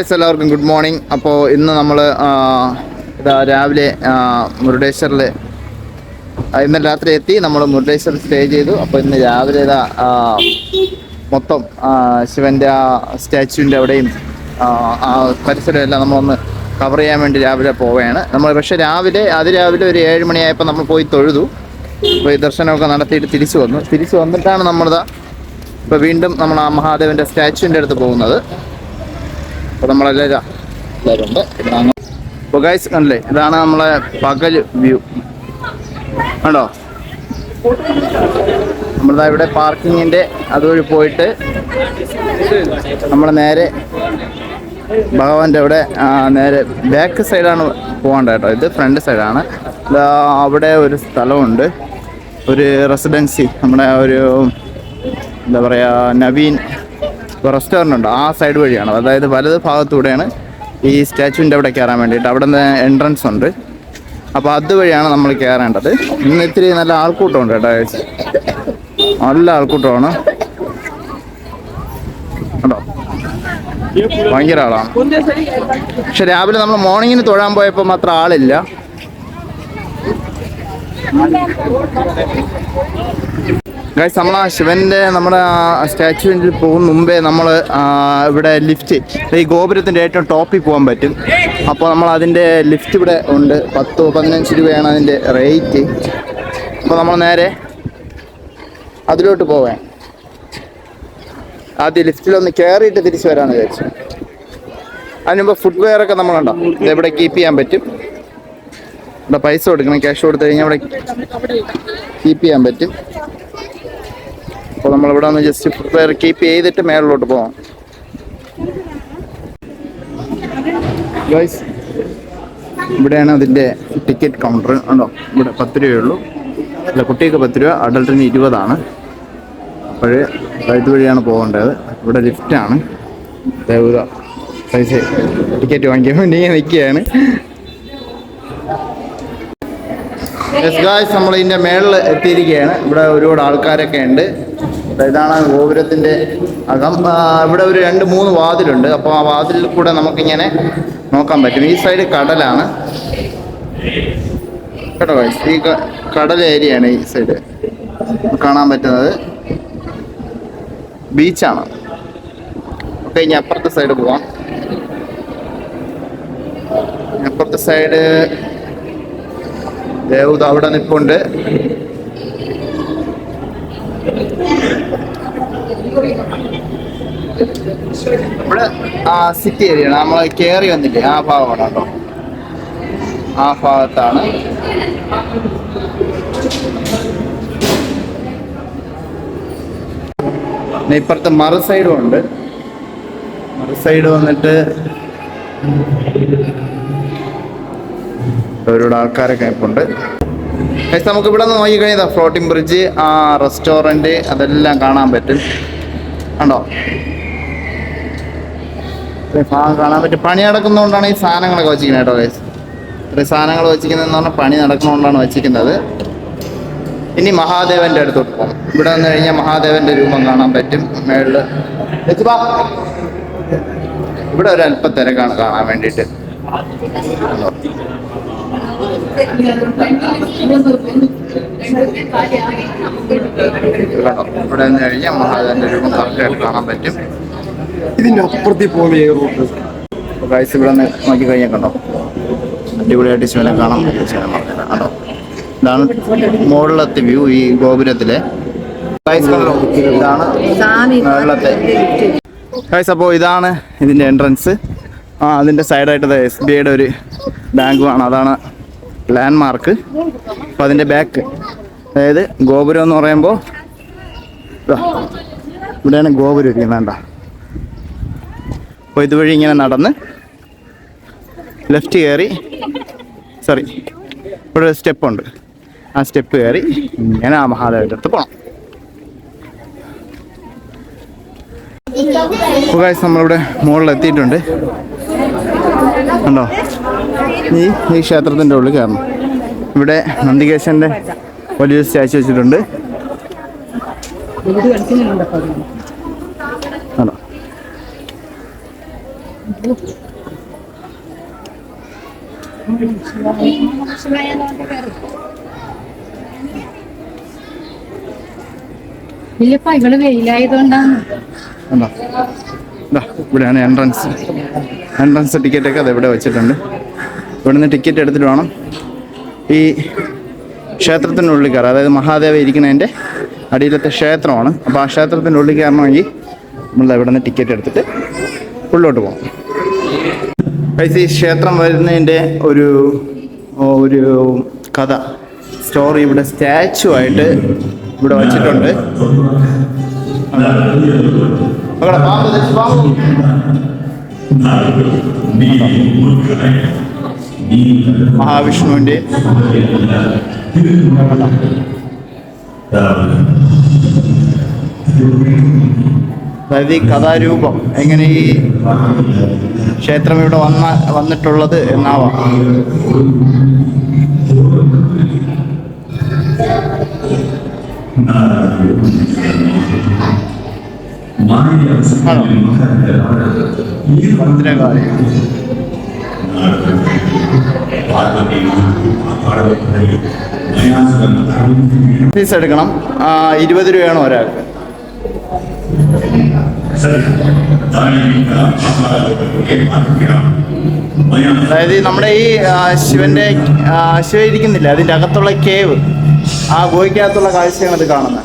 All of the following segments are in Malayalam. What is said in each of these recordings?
എല്ലാവർക്കും ഗുഡ് മോർണിംഗ് അപ്പോൾ ഇന്ന് നമ്മൾ ഇതാ രാവിലെ മുരുടേശ്വറിൽ ഇന്നലെ രാത്രി എത്തി. നമ്മൾ മുരുടേശ്വർ സ്റ്റേ ചെയ്തു. അപ്പോൾ ഇന്ന് രാവിലെ ഇതാ മൊത്തം ശിവന്റെ ആ സ്റ്റാച്യുവിന്റെ അവിടെയും ആ, ആ പരിസരം എല്ലാം നമ്മളൊന്ന് കവർ ചെയ്യാൻ വേണ്ടി രാവിലെ പോവുകയാണ്. നമ്മൾ പക്ഷേ രാവിലെ അതിരാവിലെ ഒരു ഏഴ് മണിയായപ്പോൾ നമ്മൾ പോയി തൊഴുതു. പോയി ദർശനമൊക്കെ നടത്തിയിട്ട് തിരിച്ചു വന്നു. തിരിച്ചു വന്നിട്ടാണ് നമ്മളിതാ ഇപ്പോൾ വീണ്ടും നമ്മൾ ആ മഹാദേവന്റെ സ്റ്റാച്യുവിന്റെ അടുത്ത് പോകുന്നത്. അപ്പോൾ എല്ലാവരും ഉണ്ട് അപ്പോൾ ഗൈസ് കണ്ടില്ലേ ഇതാണ് നമ്മളെ പകൽ വ്യൂ കണ്ടോ? നമ്മളിതാ ഇവിടെ പാർക്കിങ്ങിന്റെ അതുവഴി പോയിട്ട് നമ്മൾ നേരെ ഭഗവാന്റെ അവിടെ നേരെ ബാക്ക് സൈഡാണ് പോകേണ്ടത് കേട്ടോ. ഇത് ഫ്രണ്ട് സൈഡാണ് അവിടെ ഒരു സ്ഥലമുണ്ട്. ഒരു റെസിഡൻസി നമ്മുടെ ഒരു എന്താ പറയുക നവീൻ റെസ്റ്റോറന്റ് ഉണ്ട് ആ സൈഡ് വഴിയാണ്. അതായത് വലത് ഭാഗത്തൂടെയാണ് ഈ സ്റ്റാച്ചുവിന്റെ അവിടെ കയറാൻ വേണ്ടിയിട്ട്. അവിടെ നിന്ന് എൻട്രൻസ് ഉണ്ട്. അപ്പോൾ അതുവഴിയാണ് നമ്മൾ കയറേണ്ടത്. ഇന്ന് ഇത്തിരി നല്ല ആൾക്കൂട്ടമുണ്ട് കേട്ടോ. നല്ല ആൾക്കൂട്ടമാണ്. കേട്ടോ ഭയങ്കര ആളാണ് പക്ഷെ രാവിലെ നമ്മൾ മോർണിംഗിന് തൊഴാൻ പോയപ്പോൾ മാത്രം ആളില്ല. ഗൈസ് നമ്മൾ ആ ശിവന്റെ നമ്മുടെ സ്റ്റാച്ചുവിൽ പോകും മുമ്പേ നമ്മൾ ഇവിടെ ലിഫ്റ്റ് ഈ ഗോപുരത്തിന്റെ ഏറ്റവും ടോപ്പിൽ പോകാൻ പറ്റും. അപ്പോൾ നമ്മൾ അതിന്റെ ലിഫ്റ്റ് ഇവിടെ ഉണ്ട്. പത്തോ പതിനഞ്ച് രൂപയാണ് അതിന്റെ റേറ്റ് അപ്പോൾ നമ്മൾ നേരെ അതിലോട്ട് പോവാൻ ആദ്യം ലിഫ്റ്റിലൊന്ന് കയറിയിട്ട് തിരിച്ചു വരാമെന്ന് വിചാരിച്ചു. അതിനുമ്പ് ഫുട്വെയർ ഒക്കെ നമ്മളുണ്ടോ ഇവിടെ കീപ്പ് ചെയ്യാൻ പറ്റും. ഇവിടെ പൈസ കൊടുക്കണം ക്യാഷ് കൊടുത്തു കഴിഞ്ഞാൽ ഇവിടെ കീപ്പ് ചെയ്യാൻ പറ്റും. അപ്പോൾ നമ്മളിവിടെ നിന്ന് ജസ്റ്റ് പ്രിപ്പയർ കീപ്പ് ചെയ്തിട്ട് മേളിലോട്ട് പോകാം ഇവിടെയാണ് അതിന്റെ ടിക്കറ്റ് കൗണ്ടർ ഉണ്ടോ ഇവിടെ പത്ത് രൂപയുള്ളൂ. അല്ല കുട്ടിക്ക് പത്ത് രൂപ അഡൾട്ടിന് ഇരുപതാണ്. അപ്പോൾ ഇതുവഴിയാണ് പോകേണ്ടത്. ഇവിടെ ലിഫ്റ്റാണ് ദേവത പൈസ ടിക്കറ്റ് വാങ്ങിക്കാൻ വേണ്ടി ഇങ്ങനെ നിൽക്കുകയാണ്. യെസ് ഗായ്സ് നമ്മൾ ഇതിന്റെ മേളിൽ എത്തിയിരിക്കുകയാണ്. ഇവിടെ ഒരുപാട് ആൾക്കാരൊക്കെ ഉണ്ട്. ഇതാണ് ഗോപുരത്തിന്റെ അകം. ഇവിടെ ഒരു രണ്ട് മൂന്ന് വാതിലുണ്ട്. അപ്പോൾ ആ വാതിലിൽ കൂടെ നമുക്കിങ്ങനെ നോക്കാൻ പറ്റും. ഈ സൈഡ് കടലാണ്. കേട്ടോ ഈ കടൽ ഏരിയയാണ് ഈ സൈഡ് കാണാൻ പറ്റുന്നത്. ബീച്ചാണ് ഓക്കെ ഇനി അപ്പുറത്തെ സൈഡ് പോവാം. അപ്പുറത്തെ സൈഡ് ദേവത അവിടെ നിൽപ്പുണ്ട് ഇവിടെ സിറ്റി ഏരിയ നമ്മൾ കയറി വന്നില്ലേ? ആ ഭാഗമാണ് കേട്ടോ. ആ ഭാഗത്താണ്. ഇപ്പുറത്ത് മറു സൈഡും ഉണ്ട്. മറു സൈഡ് വന്നിട്ട് ഒരുപാട് ആൾക്കാരൊക്കെ ഇപ്പുണ്ട് നമുക്ക് ഇവിടെ നിന്ന് നോക്കി കഴിഞ്ഞാൽ ഫ്ലോട്ടിംഗ് ബ്രിഡ്ജ് ആ റെസ്റ്റോറന്റ് അതെല്ലാം കാണാൻ പറ്റും. കണ്ടോ? ഭാഗം കാണാൻ പറ്റും പണി നടക്കുന്നതുകൊണ്ടാണ് ഈ സാധനങ്ങളൊക്കെ വെച്ചിരിക്കുന്നത് കേട്ടോ ഗൈസ് ഇത്രയും സാധനങ്ങൾ വെച്ചിരിക്കുന്നതെന്ന് പറഞ്ഞാൽ പണി നടക്കുന്നതുകൊണ്ടാണ് വെച്ചിരിക്കുന്നത്. ഇനി മഹാദേവന്റെ അടുത്തോട്ട് പോകും. ഇവിടെ വന്നു കഴിഞ്ഞാൽ മഹാദേവന്റെ രൂപം കാണാൻ പറ്റും. മേളിൽ. ഇവിടെ ഒരു അല്പ തിരക്കാണ് കാണാൻ വേണ്ടിയിട്ട്. കണ്ടോ ഇവിടെ നിന്ന് കഴിഞ്ഞാൽ മഹാദേവന്റെ രൂപം കറക്റ്റായിട്ട് കാണാൻ പറ്റും. ഇതിന്റെ അപ്പുറത്തേക്ക് പോലെ റൂട്ട് ഗൈസ് ഇവിടെ നിന്ന് നോക്കി കഴിഞ്ഞാൽ കണ്ടോ? അടിപൊളിയായിട്ട് ശിവനെ കാണാൻ പറ്റും ശിവനെ പറഞ്ഞത് കണ്ടോ? ഇതാണ് മുകളിലത്തെ വ്യൂ ഈ ഗോപുരത്തിലെ. ഗൈസ് കണ്ടോ? ഇതാണ് മുകളിലത്തെ ഗൈസ് അപ്പോൾ ഇതാണ് ഇതിന്റെ എൻട്രൻസ് ആ അതിന്റെ സൈഡായിട്ട് എസ് ബി ഐയുടെ ഒരു ബാങ്കുമാണ് അതാണ് ലാൻഡ് മാർക്ക് അപ്പം അതിന്റെ ബാക്ക് അതായത് ഗോപുരം എന്ന് പറയുമ്പോൾ ഇവിടെയാണ് ഗോപുരം ഇരിക്കുന്നത് വേണ്ട. അപ്പോൾ ഇതുവഴി ഇങ്ങനെ നടന്ന് ലെഫ്റ്റ് കയറി സോറി ഇവിടെ സ്റ്റെപ്പ് ഉണ്ട്. ആ സ്റ്റെപ്പ് കയറി ഇങ്ങനെ ആ മഹാദേവന്റെ അടുത്ത് പോകണം ഇപ്പോൾ നമ്മളിവിടെ മുകളിൽ എത്തിയിട്ടുണ്ട് കണ്ടോ ഈ ഈ ക്ഷേത്രത്തിന്റെ ഉള്ളിൽ കയറണം. ഇവിടെ നന്ദികേശന്റെ വലിയൊരു സ്റ്റാച്ചു വെച്ചിട്ടുണ്ട്. കണ്ടോ ഇല്ലപ്പ ഇവൾ വെയിലായതുകൊണ്ടാണ് ഉണ്ടോ? ഇവിടെയാണ് എൻട്രൻസ് എൻട്രൻസ് ടിക്കറ്റൊക്കെ അത് ഇവിടെ വെച്ചിട്ടുണ്ട്. ഇവിടുന്ന് ടിക്കറ്റ് എടുത്തിട്ട് വേണം ഈ ക്ഷേത്രത്തിന്റെ ഉള്ളിൽ കയറാം അതായത് മഹാദേവ ഇരിക്കുന്നതിന്റെ അടിയിലത്തെ ക്ഷേത്രമാണ്. അപ്പോൾ ആ ക്ഷേത്രത്തിന്റെ ഉള്ളിൽ കയറണമെങ്കിൽ നമ്മൾ ഇവിടെ നിന്ന് ടിക്കറ്റ് എടുത്തിട്ട് ഉള്ളോട്ട് പോകാം. പൈസ ഈ ക്ഷേത്രം വരുന്നതിന്റെ ഒരു ഒരു കഥ സ്റ്റോറി ഇവിടെ സ്റ്റാച്ചു ആയിട്ട് ഇവിടെ വച്ചിട്ടുണ്ട്. മകളെ പാമ്പ് ദേ, പാമ്പ്. മഹാവിഷ്ണുവിന്റെ അതായത് ഈ കഥാരൂപം എങ്ങനെ ഈ ക്ഷേത്രം ഇവിടെ വന്ന വന്നിട്ടുള്ളത് എന്നാവാം ഭദ്രകാളി ഫീസ് എടുക്കണം. ഇരുപത് രൂപയാണ് ഒരാൾക്ക്. അതായത് നമ്മുടെ ഈ ശിവന്റെ ശിവ ഇരിക്കുന്നില്ല. അതിന്റെ അകത്തുള്ള കേവ് ആ ഗോയ്ക്കകത്തുള്ള കാഴ്ചയാണ് ഇത് കാണുന്നത്.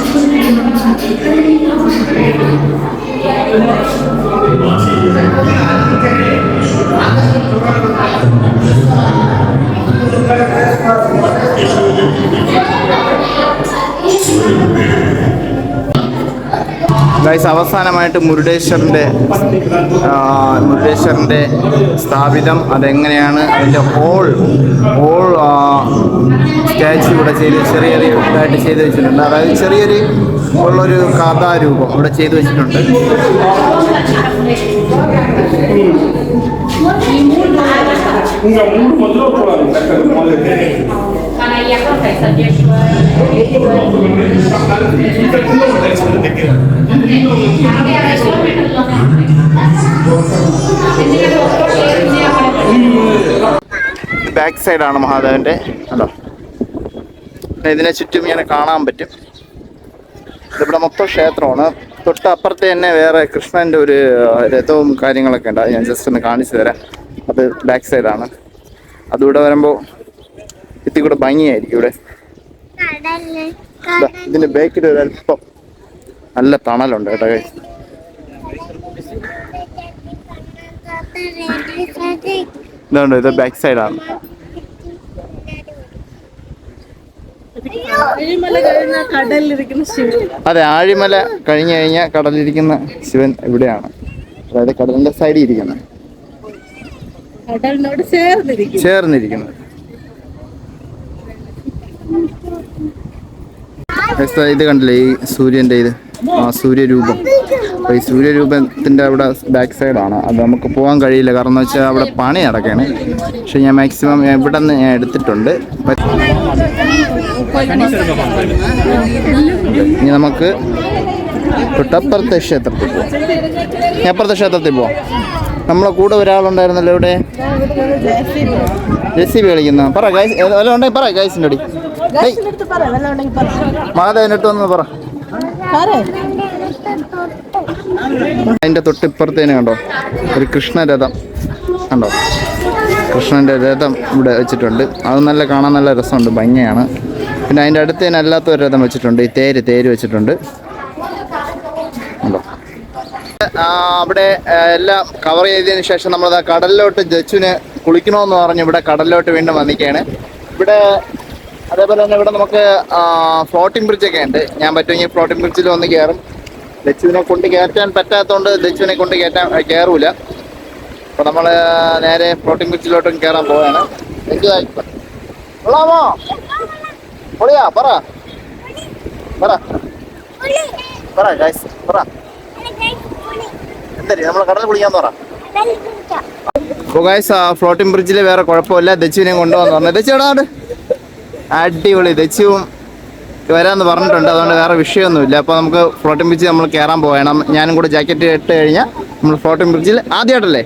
അവസാനമായിട്ട് മുരുടേശ്വറിന്റെ മുരുടേശ്വറിന്റെ സ്ഥാപിതം അതെങ്ങനെയാണ്? അതിന്റെ ഹോൾ ഹോൾ സ്റ്റാച്ചു ഇവിടെ ചെയ്ത് ചെറിയ ചെറിയ ഇതായിട്ട് ചെയ്ത് വെച്ചിട്ടുണ്ട്. അതായത് ചെറിയൊരു ഉള്ളൊരു കഥാരൂപം അവിടെ ചെയ്തു വെച്ചിട്ടുണ്ട്. ബാക്ക് സൈഡാണ് മഹാദേവന്റെ കണ്ടോ? ഇതിനെ ചുറ്റും ഇങ്ങനെ കാണാൻ പറ്റും. ഇതിവിടെ മൊത്തം ക്ഷേത്രമാണ്. തൊട്ട് അപ്പുറത്ത് തന്നെ വേറെ കൃഷ്ണന്റെ ഒരു രഥവും കാര്യങ്ങളൊക്കെ ഉണ്ട്. ഞാൻ ജസ്റ്റ് ഒന്ന് കാണിച്ചു തരാം. അത് ബാക്ക് സൈഡാണ് അതിവിടെ വരുമ്പോൾ ഇത്തി കൂടെ ഭംഗിയായിരിക്കും ഇവിടെ. ഇതിന്റെ ബാക്കിൽ ഒരു അല്പം നല്ല തണലുണ്ട് കേട്ടോ. ഇതുണ്ട് ഇത് ബാക്ക് സൈഡാണ് അഴിമല കഴിഞ്ഞ കടലിലിരിക്കുന്ന ശിവൻ അതെ ആഴിമല കഴിഞ്ഞു കഴിഞ്ഞാൽ കടലിരിക്കുന്ന ശിവൻ ഇവിടെയാണ്. അതായത് കടലിന്റെ സൈഡിൽ ഇരിക്കുന്നത് കടലിനോട് ചേർന്നിരിക്കും ചേർന്നിരിക്കുന്നത് Guys, ദാ ഇത് കണ്ടില്ലേ ഈ സൂര്യന്റെ ഇത്? ആ സൂര്യരൂപം. അപ്പോൾ ഈ സൂര്യരൂപത്തിന്റെ അവിടെ ബാക്ക് സൈഡാണ് അത് നമുക്ക് പോകാൻ കഴിയില്ല. കാരണം എന്ന് വെച്ചാൽ അവിടെ പണി നടക്കണേ പക്ഷെ ഞാൻ മാക്സിമം ഇവിടെ നിന്ന് ഞാൻ എടുത്തിട്ടുണ്ട്. ഇനി നമുക്ക് തൊട്ടപ്പുറത്തെ ക്ഷേത്രത്തിൽ പോവാം. അപ്പുറത്തെ ക്ഷേത്രത്തിൽ പോവാം. നമ്മളെ കൂടെ ഒരാളുണ്ടായിരുന്നല്ലോ ഇവിടെ? ജെ സി ബി കളിക്കുന്ന. പറ ഗൈസ് വല്ലതും ഉണ്ടെങ്കിൽ പറ ഗൈസിന്റെ അടി. അടുത്ത് വന്ന് പറ. അതിന്റെ തൊട്ടിപ്പുറത്തേന് കണ്ടോ? ഒരു കൃഷ്ണരഥം. കണ്ടോ? കൃഷ്ണന്റെ രഥം ഇവിടെ വെച്ചിട്ടുണ്ട്. അത് നല്ല കാണാൻ നല്ല രസമുണ്ട്. ഭംഗിയാണ്. പിന്നെ അതിന്റെ അടുത്ത് തന്നെ അല്ലാത്ത ഒരു രഥം വെച്ചിട്ടുണ്ട്. ഈ തേര് തേര് വെച്ചിട്ടുണ്ട്. കണ്ടോ? അവിടെ എല്ലാം കവർ ചെയ്തതിന് ശേഷം നമ്മൾ കടലിലോട്ട് ജച്ചുവിന് കുളിക്കണമെന്ന് പറഞ്ഞ് ഇവിടെ കടലിലോട്ട് വീണ്ടും വന്നിക്കുകയാണ് ഇവിടെ അതേപോലെ തന്നെ ഇവിടെ നമുക്ക് ഫ്ലോട്ടിംഗ് ബ്രിഡ്ജ് ഒക്കെ ഉണ്ട്. ഞാൻ പറ്റുമെങ്കിൽ ഫ്ലോട്ടിംഗ് ബ്രിഡ്ജിൽ ഒന്ന് കയറും ദച്ചുവിനെ കൊണ്ട് കയറ്റാൻ പറ്റാത്തതുകൊണ്ട് ദച്ചുവിനെ കൊണ്ട് കയറ്റാൻ കയറൂല അപ്പൊ നമ്മൾ നേരെ ഫ്ലോട്ടിംഗ് ബ്രിഡ്ജിലോട്ടും കയറാൻ ദച്ചു കൊള്ളാമോ? പൊളിയാ പറ. പറ. പറ പറ. പറ. അപ്പോൾ ഗൈസ് ഫ്ലോട്ടിംഗ് ബ്രിഡ്ജിൽ വേറെ കുഴപ്പമില്ല. ദച്ചുവിനെയും പറഞ്ഞു ദച്ചു എടാ അങ്ങോട്ട്. അടിപൊളി. ദച്ചുവും വരാമെന്ന് പറഞ്ഞിട്ടുണ്ട്. അതുകൊണ്ട് വേറെ വിഷയമൊന്നുമില്ല. അപ്പോൾ നമുക്ക് ഫ്ലോട്ടിംഗ് ബ്രിഡ്ജ് നമ്മൾ കയറാൻ പോകണം. ഞാനും കൂടെ ജാക്കറ്റ് ഇട്ട് കഴിഞ്ഞാൽ നമ്മൾ ഫ്ലോട്ടിംഗ് ബ്രിഡ്ജിൽ ആദ്യമായിട്ടല്ലേ?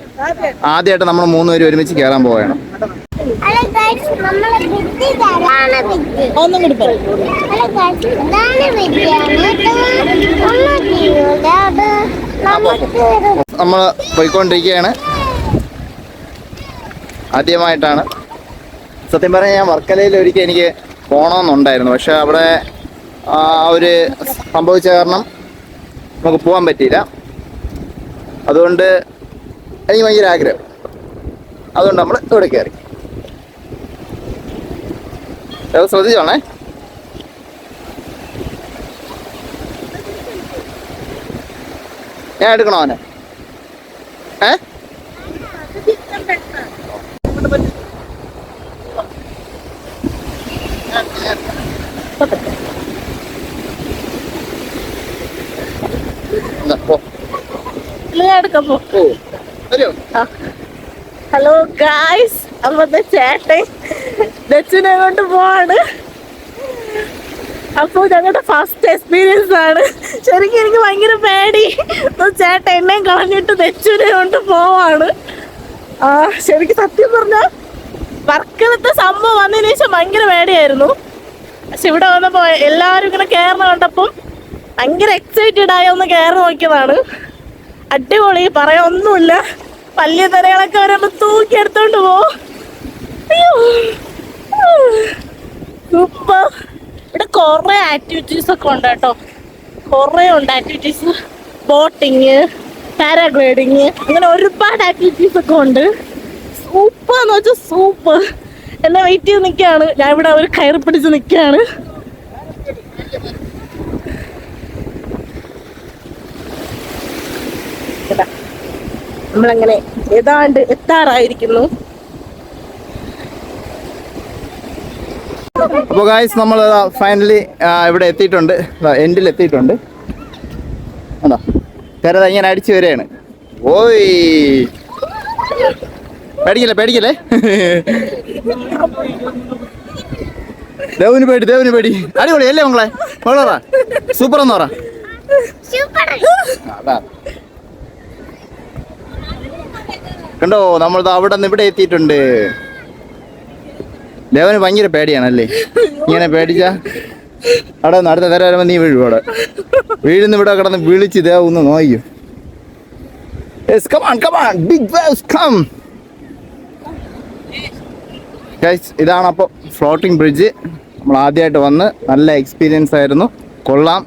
ആദ്യമായിട്ട് നമ്മൾ മൂന്ന് പേര് ഒരുമിച്ച് കയറാൻ പോകണം നമ്മൾ പോയിക്കൊണ്ടിരിക്കുകയാണ്. ആദ്യമായിട്ടാണ് സത്യം പറഞ്ഞാൽ ഞാൻ വർക്കലയിൽ ഒരിക്കൽ എനിക്ക് പോകണമെന്നുണ്ടായിരുന്നു പക്ഷെ അവിടെ ആ ഒരു സംഭവിച്ച കാരണം നമുക്ക് പോകാൻ പറ്റിയില്ല. അതുകൊണ്ട് എനിക്ക് ഭയങ്കര ആഗ്രഹം. അതുകൊണ്ട് നമ്മൾ ഇവിടെ കയറി ശ്രദ്ധിച്ചോണേ? ഞാൻ എടുക്കണോ അവനെ? ഏ? ഹലോ ഗായ്സ് അപ്പത്തെ ചേട്ടൻ ദച്ചുനെ കൊണ്ട് പോവാണ്. അപ്പോൾ ഞങ്ങളുടെ ഫസ്റ്റ് എക്സ്പീരിയൻസ് ആണ്. ശരിക്കും എനിക്ക് ഭയങ്കര പേടി. ചേട്ടൻ എന്നെയും കളഞ്ഞിട്ട് ദച്ചുനെ കൊണ്ട് പോവാണ്. ആ ശരിക്കും സത്യം പറഞ്ഞാൽ വർക്കലത്തെ സംഭവം വന്നതിന് ശേഷം ഭയങ്കര പേടിയായിരുന്നു. പക്ഷെ ഇവിടെ വന്നപ്പോ എല്ലാവരും ഇങ്ങനെ കയറുന്ന കണ്ടപ്പം ഭയങ്കര എക്സൈറ്റഡ് ആയി ഒന്ന് കയറി നോക്കിയതാണ്. അടിപൊളി പറയാനൊന്നുമില്ല വലിയ തിരകളൊക്കെ വരുമ്പോ തൂക്കി എടുത്തോണ്ട് പോ അയ്യോ. സൂപ്പർ. ഇവിടെ കൊറേ ആക്ടിവിറ്റീസ് ഒക്കെ ഉണ്ട് കേട്ടോ. കൊറേ ഉണ്ട് ആക്ടിവിറ്റീസ് ബോട്ടിങ് പാരാഗ്ലൈഡിങ് അങ്ങനെ ഒരുപാട് ആക്ടിവിറ്റീസ് ഒക്കെ ഉണ്ട്. സൂപ്പർ എന്ന് വെച്ചാൽ സൂപ്പർ. എന്നെ വെയിറ്റ് ചെയ്ത് നിൽക്കുകയാണ് ഞാൻ ഇവിടെ അവർ കയറി പിടിച്ച് നിൽക്കുകയാണ്. നമ്മളങ്ങനെ ഏതാണ്ട് എത്താറായിരിക്കുന്നു. അപ്പോൾ ഗായ്സ് നമ്മൾ ഫൈനലി ഇവിടെ എത്തിയിട്ടുണ്ട്. എൻഡിൽ എത്തിയിട്ടുണ്ട്. ആണോ? കരത ഇങ്ങനെ അടിച്ചു വരികയാണ്. ഓയ്! പേടിക്കല്ലേ പേടിക്കല്ലേ? ദേവന് പേടി ദേവന് പേടി. അടിപൊളി അല്ലേ മംഗളെ മകളെ പറ. സൂപ്പർ എന്ന് പറ. കണ്ടോ നമ്മൾ അവിടെ നിന്ന് ഇവിടെ എത്തിയിട്ടുണ്ട്. ദേവന് ഭയങ്കര പേടിയാണല്ലേ? ഇങ്ങനെ പേടിച്ച. അവിടെ നിന്ന് അടുത്ത നേരം നീ വീഴും അവിടെ. വീഴുന്ന ഇവിടെ കിടന്ന് വിളിച്ച് ദേവ ഒന്ന് നോക്കും Yes, come on, come on, big waves, come. Guys, ഇതാണ് അപ്പോൾ ഫ്ലോട്ടിംഗ് ബ്രിഡ്ജ് നമ്മൾ ആദ്യമായിട്ട് വന്ന് നല്ല എക്സ്പീരിയൻസ് ആയിരുന്നു. കൊള്ളാം.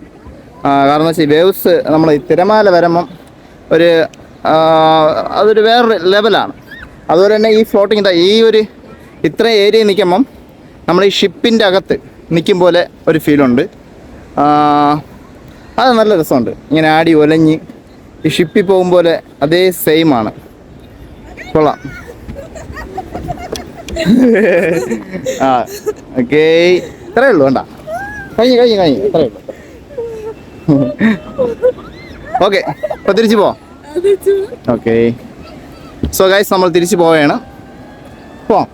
കാരണം വെച്ചാൽ വേവ്സ് നമ്മൾ തിരമാല വരുമ്പം ഒരു അതൊരു വേറൊരു ലെവലാണ് അതുപോലെ തന്നെ ഈ ഫ്ലോട്ടിംഗ് ഈ ഒരു ഇത്ര ഏരിയ നിൽക്കുമ്പം നമ്മൾ ഈ ഷിപ്പിന്റെ അകത്ത് നിൽക്കും പോലെ ഒരു ഫീലുണ്ട് അത് നല്ല രസമുണ്ട്. ഇങ്ങനെ ആടി ഒലഞ്ഞ് ഈ ഷിപ്പിൽ പോകും പോലെ അതേ സെയിമാണ് കൊള്ളാം. ആ ഓക്കേ ഇത്രയേ ഉള്ളൂ വേണ്ട കഴിഞ്ഞു കഴിഞ്ഞു കഴിഞ്ഞു. ഇത്രയേ ഉള്ളൂ. ഓക്കെ അപ്പോൾ തിരിച്ചു പോവാം ഓക്കെ സോ ഗൈസ് നമ്മൾ തിരിച്ചു പോവുകയാണ് പോവാം